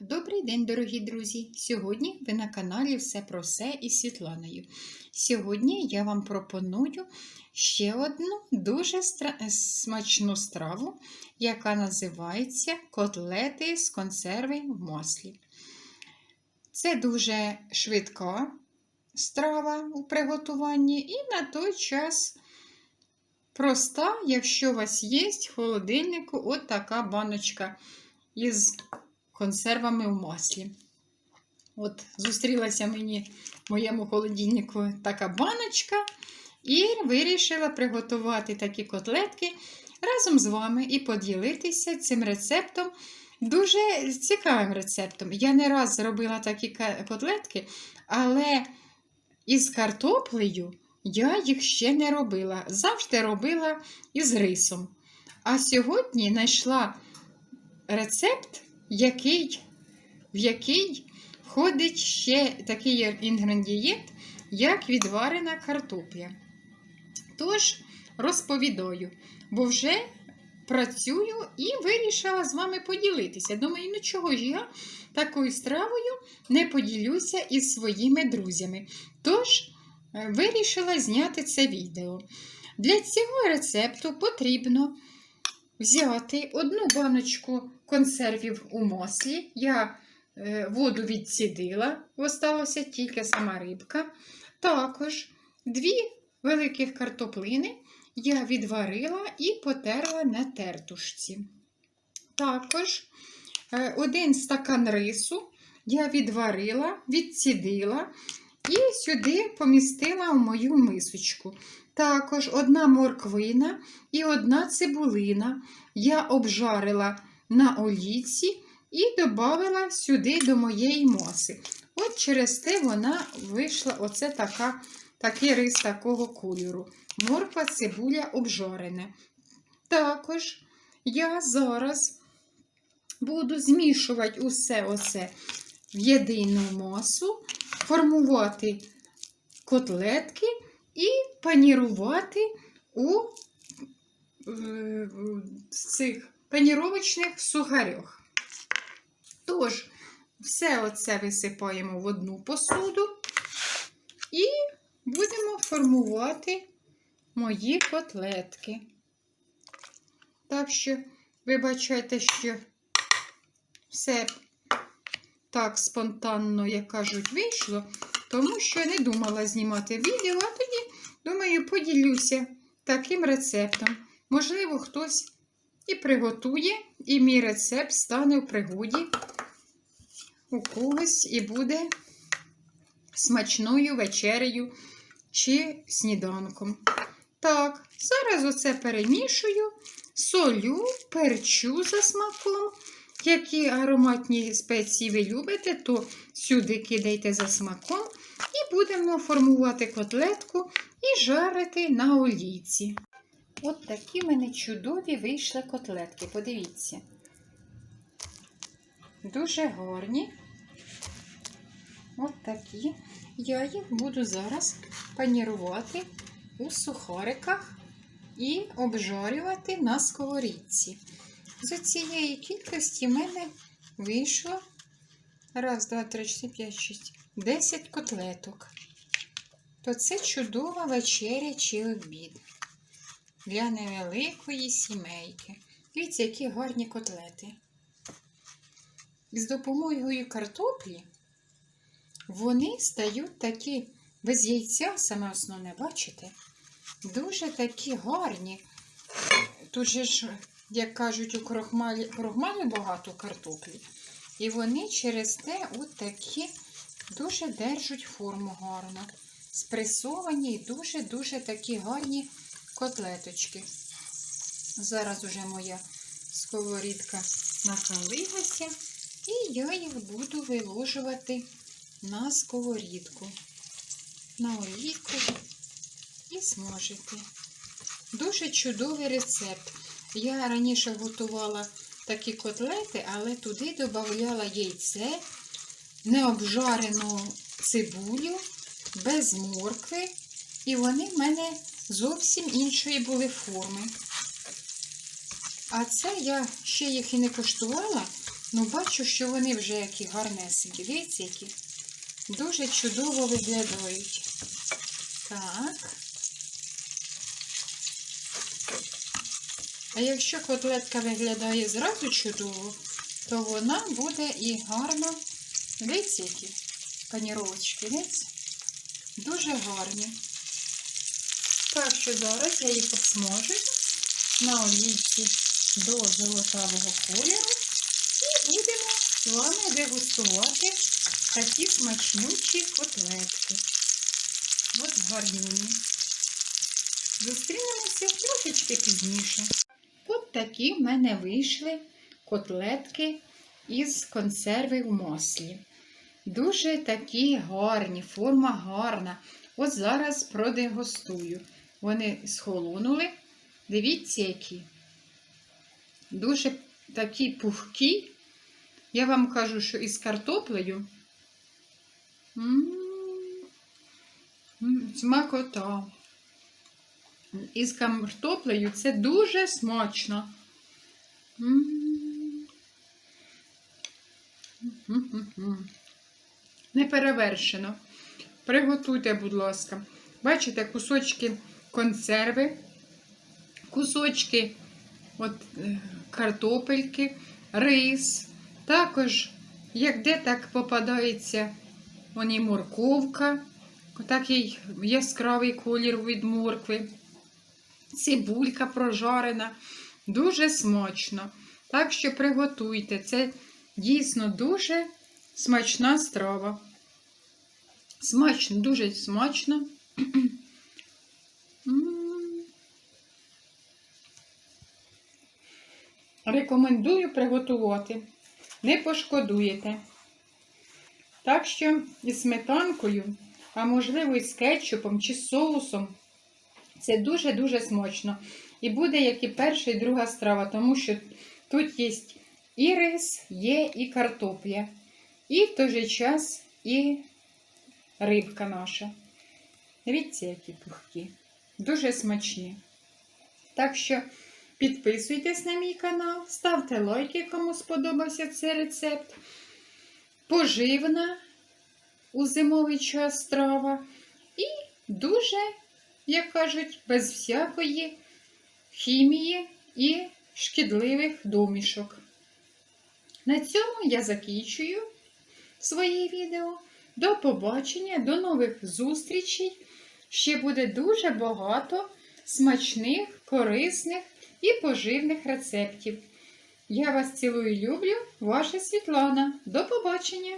Добрий день, дорогі друзі! Сьогодні ви на каналі Все про все із Світланою. Сьогодні я вам пропоную ще одну дуже стра- смачну страву, яка називається котлети з консерви в маслі. Це дуже швидка страва у приготуванні і на той час проста, якщо у вас є в холодильнику от така баночка із консервами в маслі. От, зустрілася мені в моєму холодильнику така баночка, і вирішила приготувати такі котлетки разом з вами і поділитися цим рецептом. Дуже цікавим рецептом. Я не раз робила такі котлетки, але із картоплею я їх ще не робила. Завжди робила із рисом. А сьогодні знайшла рецепт, який, в який входить ще такий інгредієнт, як відварена картопля. Тож, розповідаю, бо вже працюю і вирішила з вами поділитися. Думаю, ну чого ж я такою стравою не поділюся із своїми друзями. Тож, е, вирішила зняти це відео. Для цього рецепту потрібно взяти одну баночку консервів у маслі. Я е, воду відцідила, осталася тільки сама рибка. Також дві великих картоплини я відварила і потерла на тертушці. Також е, один стакан рису я відварила, відцідила і сюди помістила в мою мисочку. Також одна морквина і одна цибулина я обжарила на олійці і додала сюди до моєї маси. От через те вона вийшла оце така, такий рис такого кольору. Морква, цибуля обжарена. Також я зараз буду змішувати усе оце в єдину масу, формувати котлетки і панірувати у е, цих паніровочних сухарях. Тож, все оце висипаємо в одну посуду і будемо формувати мої котлетки. Так що, вибачайте, що все так спонтанно, як кажуть, вийшло, тому що не думала знімати відео, а тоді, думаю, поділюся таким рецептом. Можливо, хтось і приготує, і мій рецепт стане в пригоді у когось і буде смачною вечерею чи сніданком. Так, зараз оце перемішую, солю, перчу за смаком. Які ароматні спеції ви любите, то сюди кидайте за смаком і будемо формувати котлетку і жарити на олійці. От такі мене чудові вийшли котлетки. Подивіться. Дуже гарні. От такі. Я їх буду зараз панірувати у сухариках і обжарювати на сковорідці. З цієї кількості в мене вийшло раз, два, три, чотири, п'ять, шість, десять котлеток. То це чудова вечеря чи обід для невеликої сімейки. Дивіться, які гарні котлети. З допомогою картоплі вони стають такі без яйця, саме основне, бачите? Дуже такі гарні. Тут же ж, як кажуть, у крохмалі, крохмалю багато картоплі. І вони через те от такі дуже держать форму гарно. Спресовані і дуже-дуже такі гарні котлеточки. Зараз уже моя сковорідка накалилася, і я їх буду виложувати на сковорідку, на олійку і смажити. Дуже чудовий рецепт. Я раніше готувала такі котлети, але туди додавала яйце, необжарену цибулю, без моркви, і вони в мене зовсім іншої були форми. А це я ще їх і не коштувала, Ну, бачу, що вони вже які гарнесенькі. Дивіться, які дуже чудово виглядають. Так. А якщо котлетка виглядає зразу чудово, то вона буде і гарно. Дивіться, які паніровочки, дивіться? Дуже гарні. Так що зараз я їх обсмажую на олійці до золотавого кольору і будемо з вами дегустувати такі смачнючі котлетки. От гарнюні. Зустрінемося трошечки пізніше. От такі в мене вийшли котлетки із консерви в маслі. Дуже такі гарні, форма гарна. От зараз продегустую. Вони схолонули. Дивіться, які. Дуже такі пухкі. Я вам кажу, що із картоплею. Смакота. Із картоплею це дуже смачно. М. М-м-м. Приготуйте, будь ласка. Бачите, кусочки консерви, кусочки от, е, картопельки, рис. Також, як де так попадається вон і морковка, такий яскравий колір від моркви, цибулька прожарена. Дуже смачно. Так що приготуйте. Це дійсно дуже смачна страва. Смачно, дуже смачно. Рекомендую приготувати. Не пошкодуєте. Так що із сметанкою, а можливо і з кетчупом чи соусом. Це дуже-дуже смачно. І буде як і перша, і друга страва, тому що тут є і рис, є і картопля. І в той же час і рибка наша. Дивіться, які пухкі. Дуже смачні. Так що підписуйтесь на мій канал, ставте лайки, кому сподобався цей рецепт. Поживна у зимовий час страва. І дуже, як кажуть, без всякої хімії і шкідливих домішок. На цьому я закінчую своє відео. До побачення, до нових зустрічей. Ще буде дуже багато смачних, корисних і поживних рецептів. Я вас цілую і люблю, ваша Світлана. До побачення!